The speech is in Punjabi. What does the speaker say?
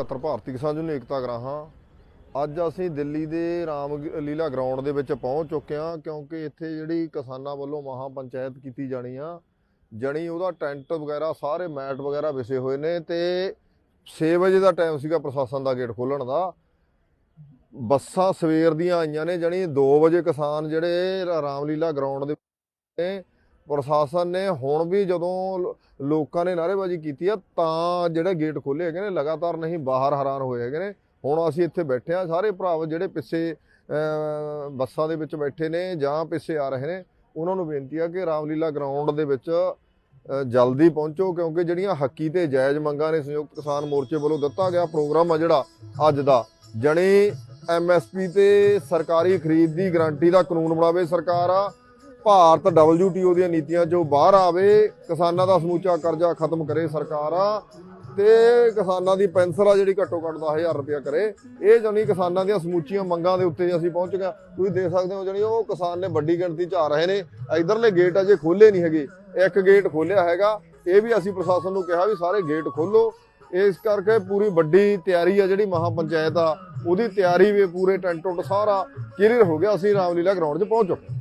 71 ਭਾਰਤੀ ਕਿਸਾਨ ਯੂਨੀਅਨ ਏਕਤਾ ਗਰਾਹਾਂ। ਅੱਜ ਅਸੀਂ ਦਿੱਲੀ ਦੇ ਰਾਮ ਲੀਲਾ ਗਰਾਊਂਡ ਦੇ ਵਿੱਚ ਪਹੁੰਚ ਚੁੱਕੇ ਹਾਂ ਕਿਉਂਕਿ ਇੱਥੇ ਜਿਹੜੀ ਕਿਸਾਨਾਂ ਵੱਲੋਂ ਮਹਾ ਪੰਚਾਇਤ ਕੀਤੀ ਜਾਣੀ ਆ, ਜਣੀ ਉਹਦਾ ਟੈਂਟ ਵਗੈਰਾ, ਸਾਰੇ ਮੈਟ ਵਗੈਰਾ ਵਿਸੇ ਹੋਏ ਨੇ ਤੇ 6 ਵਜੇ ਦਾ ਟਾਈਮ ਸੀਗਾ ਪ੍ਰਸ਼ਾਸਨ ਦਾ ਗੇਟ ਖੋਲਣ ਦਾ। ਬੱਸਾਂ ਸਵੇਰ ਦੀਆਂ ਆਈਆਂ ਨੇ, ਜਣੀ 2 ਵਜੇ ਕਿਸਾਨ ਜਿਹੜੇ ਰਾ- ਰਾਮਲੀਲਾ ਗਰਾਊਂਡ ਦੇ ਨੇ ਪ੍ਰਸ਼ਾਸਨ ਨੇ ਹੁਣ ਵੀ ਜਦੋਂ ਲੋਕਾਂ ਨੇ ਨਾਅਰੇਬਾਜ਼ੀ ਕੀਤੀ ਆ, ਤਾਂ ਜਿਹੜੇ ਗੇਟ ਖੋਲੇ ਹੈਗੇ ਨੇ, ਲਗਾਤਾਰ ਨਹੀਂ ਬਾਹਰ ਹੈਰਾਨ ਹੋਏ ਹੈਗੇ ਨੇ। ਹੁਣ ਅਸੀਂ ਇੱਥੇ ਬੈਠੇ ਆ, ਸਾਰੇ ਭਰਾਵ ਜਿਹੜੇ ਪਿੱਛੇ ਬੱਸਾਂ ਦੇ ਵਿੱਚ ਬੈਠੇ ਨੇ ਜਾਂ ਪਿੱਛੇ ਆ ਰਹੇ ਨੇ, ਉਹਨਾਂ ਨੂੰ ਬੇਨਤੀ ਆ ਕਿ ਰਾਮਲੀਲਾ ਗਰਾਊਂਡ ਦੇ ਵਿੱਚ ਜਲਦੀ ਪਹੁੰਚੋ, ਕਿਉਂਕਿ ਜਿਹੜੀਆਂ ਹੱਕੀ ਤੇ ਜਾਇਜ਼ ਮੰਗਾਂ ਨੇ ਸੰਯੁਕਤ ਕਿਸਾਨ ਮੋਰਚੇ ਵੱਲੋਂ ਦਿੱਤਾ ਗਿਆ ਪ੍ਰੋਗਰਾਮ ਆ ਜਿਹੜਾ ਅੱਜ ਦਾ, ਜਣੀ ਐਮਐਸਪੀ ਤੇ ਸਰਕਾਰੀ ਖਰੀਦ ਦੀ ਗਾਰੰਟੀ ਦਾ ਕਾਨੂੰਨ ਬਣਾਵੇ ਸਰਕਾਰ ਆ ਭਾਰਤ WTO ਦੀਆਂ ਨੀਤੀਆਂ ਚੋਂ ਬਾਹਰ ਆਵੇ, ਕਿਸਾਨਾਂ ਦਾ ਸਮੂਚਾ ਕਰਜ਼ਾ ਖਤਮ ਕਰੇ ਸਰਕਾਰ ਆ ਤੇ ਕਿਸਾਨਾਂ ਦੀ ਪੈਨਸ਼ਨ ਆ ਜਿਹੜੀ ਘੱਟੋ ਘੱਟ 10000 ਰੁਪਇਆ ਕਰੇ। ਇਹ ਜਾਨੀ ਕਿਸਾਨਾਂ ਦੀਆਂ ਸਮੂਚੀਆਂ ਮੰਗਾਂ ਦੇ ਉੱਤੇ ਅਸੀਂ ਪਹੁੰਚ ਗਏ ਤੁਸੀਂ ਦੇਖ ਸਕਦੇ ਹੋ ਜਾਨੀ ਉਹ ਕਿਸਾਨ ਨੇ ਵੱਡੀ ਗਿਣਤੀ ਚ ਆ ਰਹੇ ਨੇ। ਇਧਰਲੇ ਗੇਟ ਅਜੇ ਖੋਲੇ ਨਹੀਂ ਹੈਗੇ। ਇੱਕ ਗੇਟ ਖੋਲਿਆ ਹੈਗਾ। ਇਹ ਵੀ ਅਸੀਂ ਪ੍ਰਸ਼ਾਸਨ ਨੂੰ ਕਿਹਾ ਵੀ ਸਾਰੇ ਗੇਟ ਖੋਲੋ ਇਸ ਕਰਕੇ ਪੂਰੀ ਵੱਡੀ ਤਿਆਰੀ ਆ ਜਿਹੜੀ ਮਹਾ ਪੰਚਾਇਤ ਆ, ਉਹਦੀ ਤਿਆਰੀ ਵੀ ਪੂਰੇ ਟੈਂਟ ਟੁੱਟ ਸਾਰਾ ਕਲੀਅਰ ਹੋ ਗਿਆ। ਅਸੀਂ ਰਾਮਲੀਲਾ ਗਰਾਊਂਡ 'ਚ ਪਹੁੰਚ ਚੁੱਕੇ